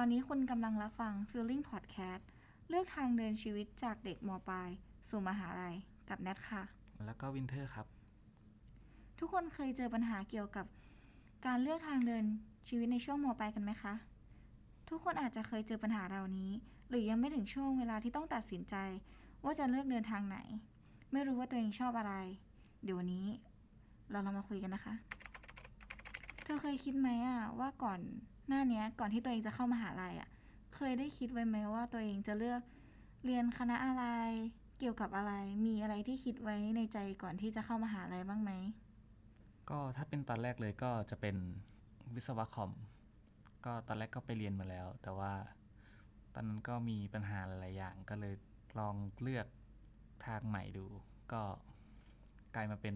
ตอนนี้คุณกำลังรับฟัง Feeling Podcast เลือกทางเดินชีวิตจากเด็กมปลาย สู่มหาลัยกับแนทค่ะ แล้วก็วินเทอร์ครับ ทุกคนเคยเจอปัญหาเกี่ยวกับ การเลือกทางเดินชีวิตในช่วงมปลายกันไหมคะ ทุกคนอาจจะเคยเจอปัญหาเหล่านี้ หรือยังไม่ถึงช่วงเวลาที่ต้องตัดสินใจ ว่าจะเลือกเดินทางไหน ไม่รู้ว่าตัวเองชอบอะไร เดี๋ยววันนี้ เราลองมาคุยกันนะคะเธอเคยคิดไหมอะว่าก่อนหน้าเนี้ย ก่อนที่ตัวเองจะเข้ามหาลัยอะเคยได้คิดไว้ไหมว่าตัวเองจะเลือกเรียนคณะอะไร เกี่ยวกับอะไร มีอะไรที่คิดไว้ในใจก่อนที่จะเข้ามหาลัยบ้างไหม ก็ถ้าเป็นตอนแรกเลยก็จะเป็นวิศวะคอม ก็ตอนแรกก็ไปเรียนมาแล้ว แต่ว่าตอนนั้นก็มีปัญหาหลาย ๆ อย่าง ก็เลยลองเลือกทางใหม่ดู ก็กลายมาเป็น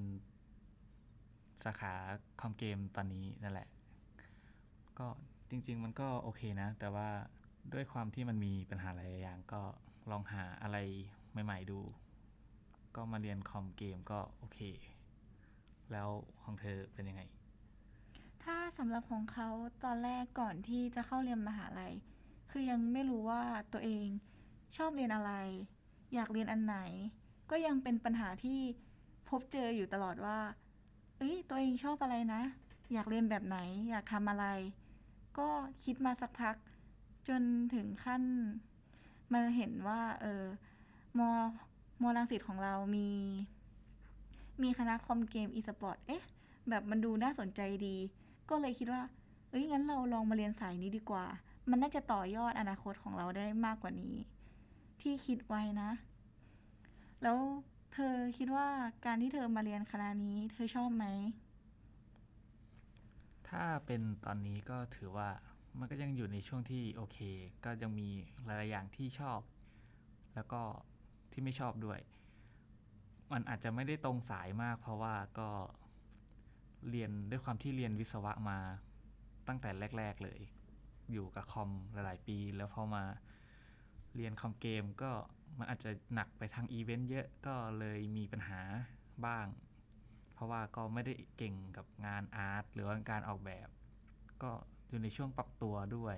สาขาคอมเกมตอนนี้นั่นแหละ ก็จริง ๆ มันก็โอเคนะ แต่ว่าด้วยความที่มันมีปัญหาหลายอย่างก็ลองหาอะไรใหม่ ๆ ดู ก็มาเรียนคอมเกมก็โอเค แล้วของเธอเป็นยังไง ถ้าสำหรับของเขาตอนแรกก่อนที่จะเข้าเรียนมหาลัย คือยังไม่รู้ว่าตัวเองชอบเรียนอะไร อยากเรียนอันไหน ก็ยังเป็นปัญหาที่พบเจออยู่ตลอดว่า เอ้ยตัวเองชอบอะไรนะ อยากเรียนแบบไหน อยากทำอะไร ก็คิดมาสักพัก จนถึงขั้นมาเห็นว่า เออมมรังสิตของเรามี มีคณะคอมเกมอีสปอร์ตเอ๊ะ แบบมันดูน่าสนใจดี ก็เลยคิดว่า เอ้ยงั้นเราลองมาเรียนสายนี้ดีกว่า มันน่าจะต่อยอดอนาคตของเราได้มากกว่านี้ ที่คิดไว้นะ แล้ว เธอคิดว่าการที่เธอมาเรียนคณะนี้ เธอชอบไหม ถ้าเป็นตอนนี้ก็ถือว่ามันก็ยังอยู่ในช่วงที่โอเค ก็ยังมีหลายๆอย่างที่ชอบ แล้วก็ที่ไม่ชอบด้วย มันอาจจะไม่ได้ตรงสายมาก เพราะว่าก็เรียนด้วยความที่เรียนวิศวะมาตั้งแต่แรก ๆเลย อยู่กับคอมหลาย ๆ ปี แล้วพอมาเรียนคอมเกมก็ มันอาจจะหนักไปทางอีเวนต์เยอะก็เลยมีปัญหาบ้าง เพราะว่าก็ไม่ได้เก่งกับงานอาร์ตหรือว่าการออกแบบ ก็อยู่ในช่วงปรับตัวด้วย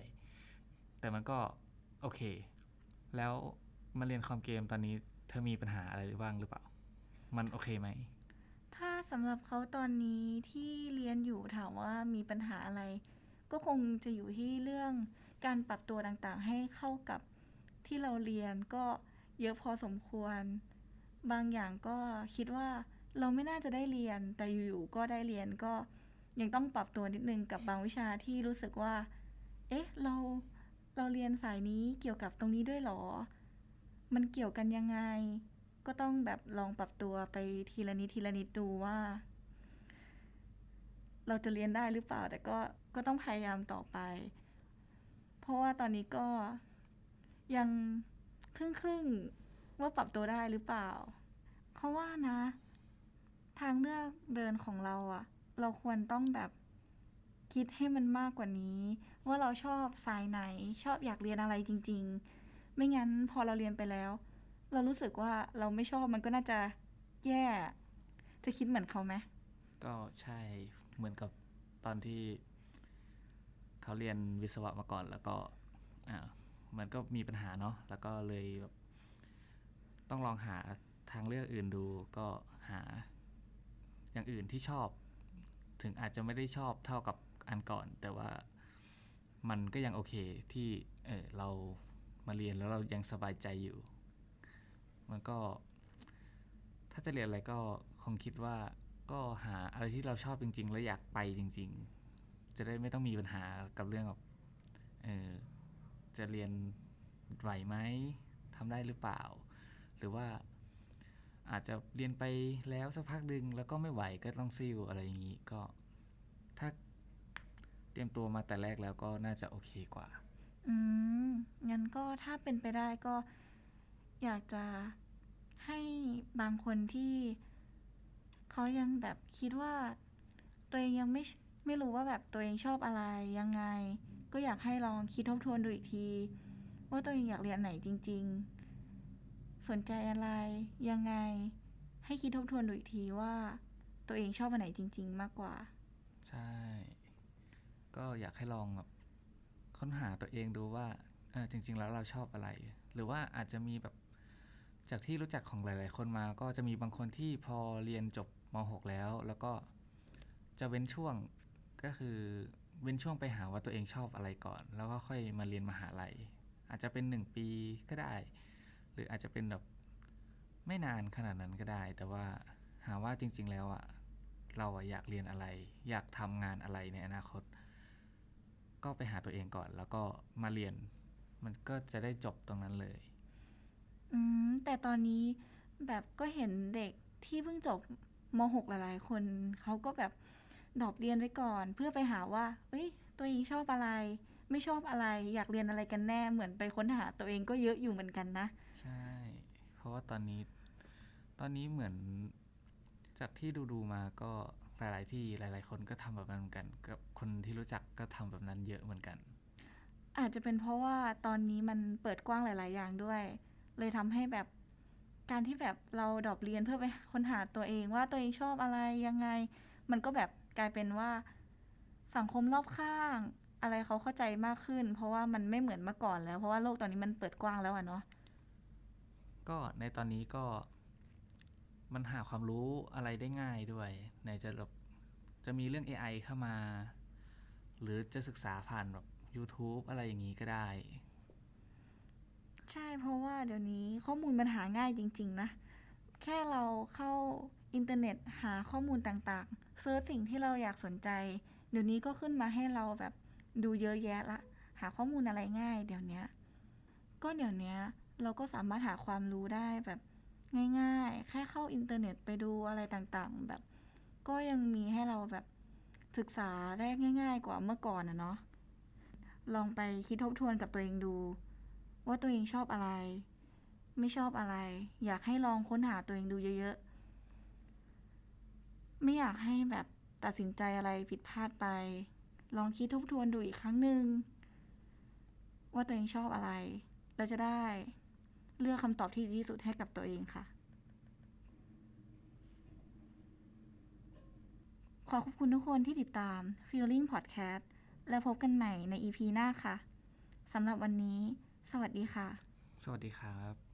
แต่มันก็โอเค แล้วมาเรียนคอมเกมตอนนี้เธอมีปัญหาอะไรบ้างหรือเปล่า มันโอเคไหม ถ้าสำหรับเขาตอนนี้ที่เรียนอยู่ถามว่ามีปัญหาอะไร ก็คงจะอยู่ที่เรื่องการปรับตัวต่างๆ ให้เข้ากับที่เราเรียนก็ เยอะพอสมควร บางอย่างก็คิดว่าเราไม่น่าจะได้เรียน แต่อยู่ๆก็ได้เรียนก็ยังต้องปรับตัวนิดนึงกับบางวิชาที่รู้สึกว่า เอ๊ะ เราเราเรียนสายนี้เกี่ยวกับตรงนี้ด้วยหรอ มันเกี่ยวกันยังไง ก็ต้องแบบลองปรับตัวไปทีละนิดทีละนิดดูว่า เราจะเรียนได้หรือเปล่า แต่ก็ก็ต้องพยายามต่อไป เพราะว่าตอนนี้ก็ยัง ครึ่งครึ่งว่าปรับตัวได้หรือเปล่า เขาว่านะ ทางเลือกเดินของเราอะเราควรต้องแบบคิดให้มันมากกว่านี้ ว่าเราชอบสายไหน ชอบอยากเรียนอะไรจริง ๆ ไม่งั้นพอเราเรียนไปแล้ว เรารู้สึกว่าเราไม่ชอบมันก็น่าจะแย่ จะคิดเหมือนเขาไหมก็ใช่เหมือนกับตอนที่ เขาเรียนวิศวะมาก่อนแล้วก็อ่า มันก็มีปัญหาเนาะแล้วก็เลยแบบต้องลองหาทางเลือกอื่นดูก็หาอย่างอื่นที่ชอบ ถึงอาจจะไม่ได้ชอบเท่ากับอันก่อน แต่ว่ามันก็ยังโอเคที่เออเรามาเรียนแล้วเรายังสบายใจอยู่ มันก็ ถ้าจะเรียนอะไรก็คงคิดว่าก็หาอะไรที่เราชอบจริง ๆ แล้วอยากไปจริง ๆ จะได้ไม่ต้องมีปัญหากับเรื่องแบบเออ จะเรียนไหวไหมทำได้หรือเปล่า หรือว่าอาจจะเรียนไปแล้วสักพักดึงแล้วก็ไม่ไหวก็ต้องซิ่อะไรอย่างนี้ก็ถ้าเตรียมตัวมาแต่แรกแล้วก็น่าจะโอเคกว่า อืม งั้นก็ถ้าเป็นไปได้ก็อยากจะให้บางคนที่เขายังแบบคิดว่า ตัวเองยังไม่ไม่รู้ว่าแบบตัวเองชอบอะไรยังไง ก็อยากให้ลองคิดทบทวนดูอีกที ว่าตัวเองอยากเรียนไหนจริง ๆ สนใจอะไรยังไง ให้คิดทบทวนดูอีกทีว่า ตัวเองชอบอันไหนจริง ๆ มากกว่า ใช่ ก็อยากให้ลองแบบค้นหาตัวเองดูว่าเออจริง ๆ แล้วเราชอบอะไร หรือว่าอาจจะมีแบบจากที่รู้จักของหลาย ๆ คนมาก็จะมีบางคนที่พอเรียนจบม .6 แล้ว แล้วก็จะเว้นช่วงก็คือ เว้นช่วงไปหาว่าตัวเองชอบอะไรก่อน แล้วก็ค่อยมาเรียนมหาลัย อาจจะเป็นหนึ่งปีก็ได้ หรืออาจจะเป็นแบบไม่นานขนาดนั้นก็ได้ แต่ว่าหาว่าจริง ๆ แล้วอะเราอะอยากเรียนอะไร อยากทำงานอะไรในอนาคต ก็ไปหาตัวเองก่อน แล้วก็มาเรียน มันก็จะได้จบตรงนั้นเลย อืมแต่ตอนนี้แบบก็เห็นเด็กที่เพิ่งจบม .6 หลายๆ คนเขาก็แบบ ดรอปเรียนไว้ก่อน เพื่อไปหาว่าเอ้ยตัวเองชอบอะไร ไม่ชอบอะไร อยากเรียนอะไรกันแน่เหมือนไปค้นหาตัวเองก็เยอะอยู่เหมือนกันนะ ใช่ เพราะว่าตอนนี้ ตอนนี้เหมือน จากที่ดูดูๆมาก็หลาย ๆ ที่หลาย ๆ คนก็ทำแบบนั้นเหมือนกันกับคนที่รู้จักก็ทำแบบนั้นเยอะเหมือนกัน อาจจะเป็นเพราะว่าตอนนี้มันเปิดกว้างหลาย ๆ อย่างด้วย เลยทำให้แบบการที่แบบเราดรอปเรียนเพื่อไปค้นหาตัวเองว่าตัวเองชอบอะไรยังไง มันก็แบบ กลายเป็นว่าสังคมรอบข้าง อะไรเขาเข้าใจมากขึ้น เพราะว่ามันไม่เหมือนเมื่อก่อนแล้ว เพราะว่าโลกตอนนี้มันเปิดกว้างแล้วอะเนาะก็ในตอนนี้ก็มันหาความรู้อะไรได้ง่ายด้วยไหนจะแบบจะมีเรื่อง AI เข้ามา หรือจะศึกษาผ่านแบบ YouTube อะไรอย่างนี้ก็ได้ ใช่เพราะว่าเดี๋ยวนี้ข้อมูลมันหาง่ายจริง ๆ นะ แค่เราเข้าอินเทอร์เน็ตหาข้อมูลต่างๆ เซิร์ชสิ่งที่เราอยากสนใจ เดี๋ยวนี้ก็ขึ้นมาให้เราแบบดูเยอะแยะละ หาข้อมูลอะไรง่าย เดี๋ยวนี้ก็เดี๋ยวนี้เราก็สามารถหาความรู้ได้แบบง่าย ๆ แค่เข้าอินเทอร์เน็ตไปดูอะไรต่างๆ แบบ ก็ยังมีให้เราแบบศึกษาได้ง่าย ๆ กว่าเมื่อก่อนนะเนาะลองไปคิดทบทวนกับตัวเองดู ว่าตัวเองชอบอะไร ไม่ชอบอะไร อยากให้ลองค้นหาตัวเองดูเยอะๆ ไม่อยากให้แบบตัดสินใจอะไรผิดพลาดไป ลองคิดทบทวนดูอีกครั้งหนึ่งว่าตัวเองชอบอะไร เราจะได้เลือกคำตอบที่ดีที่สุดให้กับตัวเองค่ะ ขอขอบคุณทุกคนที่ติดตาม Feeling Podcast แล้วพบกันใหม่ใน EP หน้าค่ะสำหรับวันนี้ สวัสดีค่ะ สวัสดีครับ